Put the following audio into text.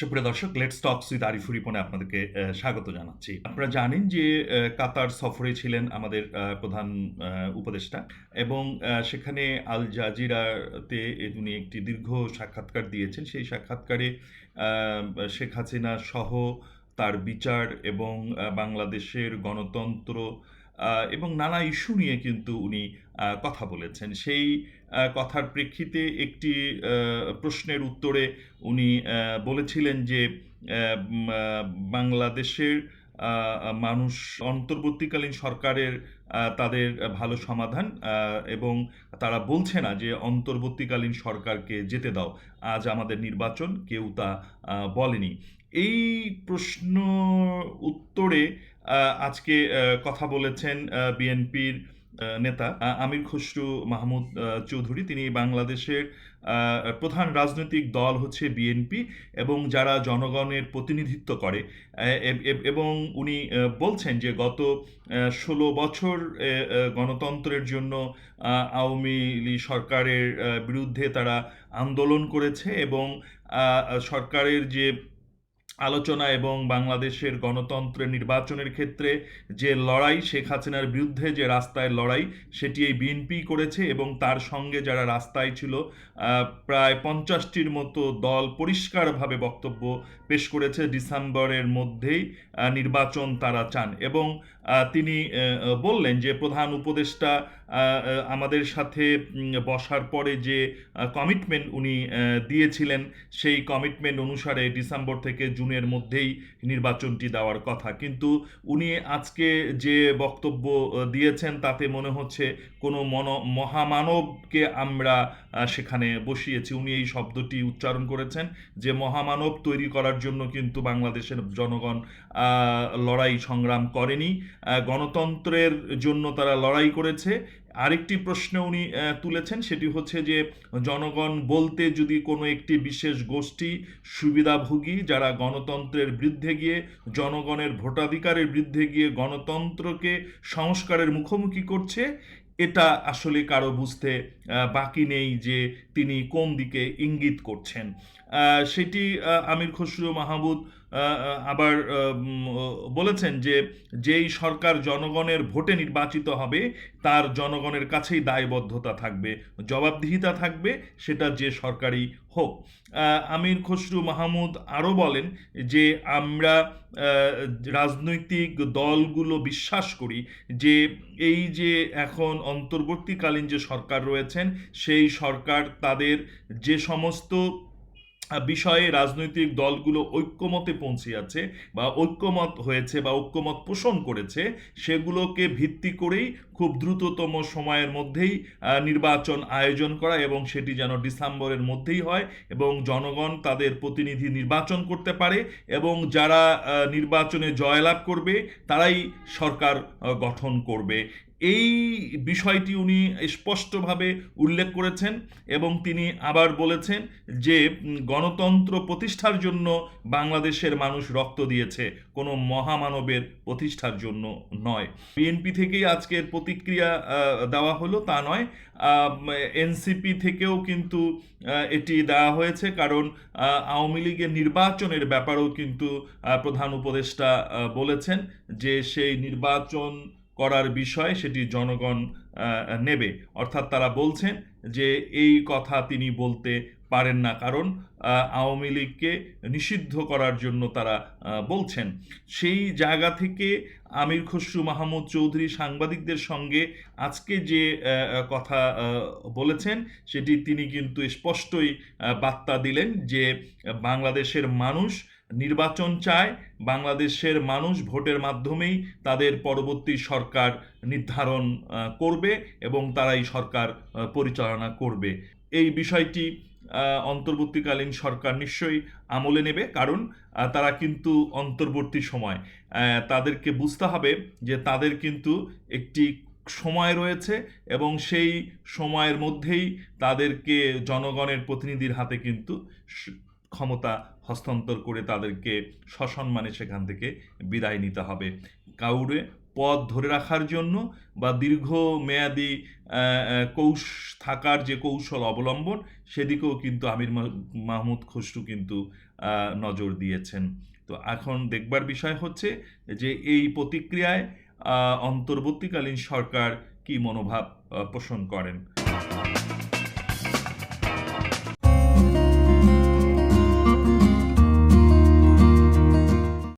সুপ্রিয় দর্শক let's talks with Arifur রিপনে আপনাদেরকে স্বাগত জানাচ্ছি। আপনারা জানেন যে কাতার সফরে ছিলেন আমাদের প্রধান উপদেষ্টা এবং সেখানে আল জাজিরাতে উনি একটি দীর্ঘ সাক্ষাৎকার দিয়েছেন। সেই সাক্ষাৎকারে শেখ হাসিনা সহ তার বিচার এবং বাংলাদেশের গণতন্ত্র এবং নানা ইস্যু নিয়ে কিন্তু উনি কথা বলেছেন। সেই কথার প্রেক্ষিতে একটি প্রশ্নের উত্তরে উনি বলেছিলেন যে বাংলাদেশের মানুষ অন্তর্বর্তীকালীন সরকারের তাদের ভালো সমাধান এবং তারা বলছে না যে, অন্তর্বর্তীকালীন সরকারকে যেতে দাও, আজ আমাদের নির্বাচন, কেউ তা বলেনি। এই প্রশ্ন উত্তরে আজকে কথা বলেছেন বিএনপির নেতা আমির খসরু মাহমুদ চৌধুরী। তিনি বাংলাদেশের প্রধান রাজনৈতিক দল হচ্ছে বিএনপি এবং যারা জনগণের প্রতিনিধিত্ব করে। এব- উনি বলছেন যে গত ষোলো বছর গণতন্ত্রের জন্য আওয়ামী লীগ সরকারের বিরুদ্ধে তারা আন্দোলন করেছে এবং সরকারের যে আলোচনা এবং বাংলাদেশের গণতন্ত্রের নির্বাচনের ক্ষেত্রে যে লড়াই, শেখ হাসিনার বিরুদ্ধে যে রাস্তায় লড়াই, সেটি এই বিএনপি করেছে এবং তার সঙ্গে যারা রাস্তায় ছিল প্রায় পঞ্চাশটির মতো দল পরিষ্কারভাবে বক্তব্য পেশ করেছে। ডিসেম্বরের মধ্যেই নির্বাচন তারা চান এবং তিনি বললেন যে প্রধান উপদেষ্টা আমাদের সাথে বসার পরে যে কমিটমেন্ট উনি দিয়েছিলেন, সেই কমিটমেন্ট অনুসারে ডিসেম্বর থেকে জুনের মধ্যেই নির্বাচনটি দেওয়ার কথা। কিন্তু উনি আজকে যে বক্তব্য দিয়েছেন, তাতে মনে হচ্ছে কোনো মন, মহামানবকে আমরা সেখানে বসিয়েছি। উনি এই শব্দটি উচ্চারণ করেছেন যে, মহামানব তৈরি করার জন্য কিন্তু বাংলাদেশের জনগণ লড়াই সংগ্রাম করেনি। গণতন্ত্রের জন্য তারা লড়াই করেছে। আরেকটি প্রশ্ন উনি তুলেছেন, সেটি হচ্ছে যে, জনগণ বলতে যদি কোনো একটি বিশেষ গোষ্ঠী সুবিধাভোগী, যারা গণতন্ত্রের বিরুদ্ধে গিয়ে, জনগণের ভোটাধিকারের বিরুদ্ধে গিয়ে গণতন্ত্রকে সংস্কারের মুখোমুখি করছে এটা আসলে কারও বুঝতে বাকি নেই যে তিনি কোন দিকে ইঙ্গিত করছেন। সেটি আমির খসরু মাহমুদ আবার বলেছেন যে যেই সরকার জনগণের ভোটে নির্বাচিত হবে, তার জনগণের কাছেই দায়বদ্ধতা থাকবে, জবাবদিহিতা থাকবে, সেটা যে সরকারই হোক। আমির খসরু মাহমুদ আরও বলেন যে আমরা রাজনৈতিক দলগুলো বিশ্বাস করি যে এই যে এখন অন্তর্বর্তীকালীন যে সরকার রয়েছেন, সেই সরকার তাদের যে সমস্ত বিষয়ে রাজনৈতিক দলগুলো ঐক্যমতে পৌঁছিয়াছে বা ঐক্যমত হয়েছে বা ঐক্যমত পোষণ করেছে, সেগুলোকে ভিত্তি করেই খুব দ্রুততম সময়ের মধ্যেই নির্বাচন আয়োজন করা এবং সেটি যেন ডিসেম্বরের মধ্যেই হয় এবং জনগণ তাদের প্রতিনিধি নির্বাচন করতে পারে এবং যারা নির্বাচনে জয়লাভ করবে তারাই সরকার গঠন করবে। এই বিষয়টি উনি স্পষ্টভাবে উল্লেখ করেছেন এবং তিনি আবার বলেছেন যে গণতন্ত্র প্রতিষ্ঠার জন্য বাংলাদেশের মানুষ রক্ত দিয়েছে। কোনো মহামানবের প্রতিষ্ঠার জন্য নয়। বিএনপি থেকেই আজকের প্রতিক্রিয়া দেওয়া হলো তা নয়। এনসিপি থেকেও কিন্তু এটি দেওয়া হয়েছে কারণ আওয়ামী লীগের নির্বাচনের ব্যাপারেও কিন্তু প্রধান উপদেষ্টা বলেছেন যে, সেই নির্বাচন করার বিষয় সেটি জনগণ নেবে। অর্থাৎ তারা বলছেন যে এই কথা তিনি বলতে পারেন না, কারণ আওয়ামী লীগকে নিষিদ্ধ করার জন্য তারা বলছেন। সেই জায়গা থেকে আমির খসরু মাহমুদ চৌধুরী সাংবাদিকদের সঙ্গে আজকে যে কথা বলেছেন, সেটি তিনি কিন্তু স্পষ্টই বার্তা দিলেন যে বাংলাদেশের মানুষ নির্বাচন চায়, বাংলাদেশের মানুষ ভোটের মাধ্যমেই তাদের পরবর্তী সরকার নির্ধারণ করবে এবং তারাই সরকার পরিচালনা করবে। এই বিষয়টি অন্তর্বর্তীকালীন সরকার নিশ্চয়ই আমলে নেবে, কারণ তারা কিন্তু অন্তর্বর্তী সময়। তাদেরকে বুঝতে হবে যে তাদের কিন্তু একটি সময় রয়েছে এবং সেই সময়ের মধ্যেই তাদেরকে জনগণের প্রতিনিধির হাতে কিন্তু ক্ষমতা হস্তান্তর করে তাদেরকে সসম্মানে সেখান থেকে বিদায় নিতে হবে। কাউরে পদ ধরে রাখার জন্য বা দীর্ঘমেয়াদী আহ, আহ, কৌশ থাকার যে কৌশল অবলম্বন সেদিকেও কিন্তু আমির মাহমুদ খসরু কিন্তু নজর দিয়েছেন। তো এখন দেখবার বিষয় হচ্ছে যে এই প্রতিক্রিয়ায় অন্তর্বর্তীকালীন সরকার কি মনোভাব পোষণ করেন?